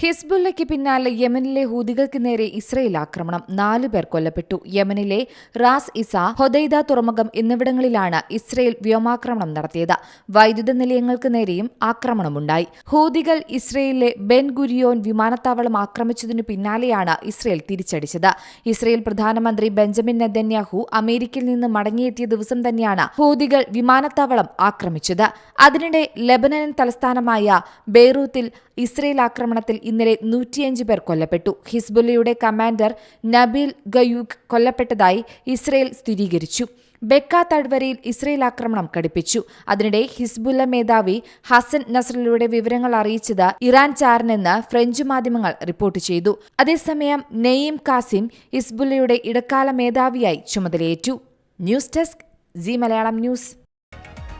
ഹിസ്ബുള്ളയ്ക്ക് പിന്നാലെ യമനിലെ ഹൂതികൾക്ക് നേരെ ഇസ്രയേൽ ആക്രമണം. നാലു പേർ കൊല്ലപ്പെട്ടു. യമനിലെ റാസ് ഇസ ഹൊദൈദ തുറമുഖം എന്നിവിടങ്ങളിലാണ് ഇസ്രയേൽ വ്യോമാക്രമണം നടത്തിയത്. വൈദ്യുത നിലയങ്ങൾക്ക് നേരെയും ആക്രമണമുണ്ടായി. ഹൂതികൾ ഇസ്രയേലിലെ ബെൻ ഗുരിയോൻ വിമാനത്താവളം ആക്രമിച്ചതിനു പിന്നാലെയാണ് ഇസ്രയേൽ തിരിച്ചടിച്ചത്. ഇസ്രയേൽ പ്രധാനമന്ത്രി ബെഞ്ചമിൻ നെതന്യാഹു അമേരിക്കയിൽ നിന്ന് മടങ്ങിയെത്തിയ ദിവസം തന്നെയാണ് ഹൂതികൾ വിമാനത്താവളം ആക്രമിച്ചത്. അതിനിടെ ലെബനൻ തലസ്ഥാനമായ ബെയ്റൂത്തിൽ ഇസ്രയേൽ ആക്രമണത്തിൽ ഇന്നലെ നൂറ്റിയഞ്ച് പേർ കൊല്ലപ്പെട്ടു. ഹിസ്ബുല്ലയുടെ കമാൻഡർ നബീൽ ഗയൂഖ് കൊല്ലപ്പെട്ടതായി ഇസ്രയേൽ സ്ഥിരീകരിച്ചു. ബെക്ക തഴ്വരയിൽ ഇസ്രയേൽ ആക്രമണം കടുപ്പിച്ചു. അതിനിടെ ഹിസ്ബുല്ല മേധാവി ഹസൻ നസ്രലയുടെ വിവരങ്ങൾ അറിയിച്ചത് ഇറാൻ ചാരനെന്ന് ഫ്രഞ്ച് മാധ്യമങ്ങൾ റിപ്പോർട്ട് ചെയ്തു. അതേസമയം നെയ്യം കാസിം ഹിസ്ബുല്ലയുടെ ഇടക്കാല മേധാവിയായി ചുമതലയേറ്റു. News desk Zee Malayalam news.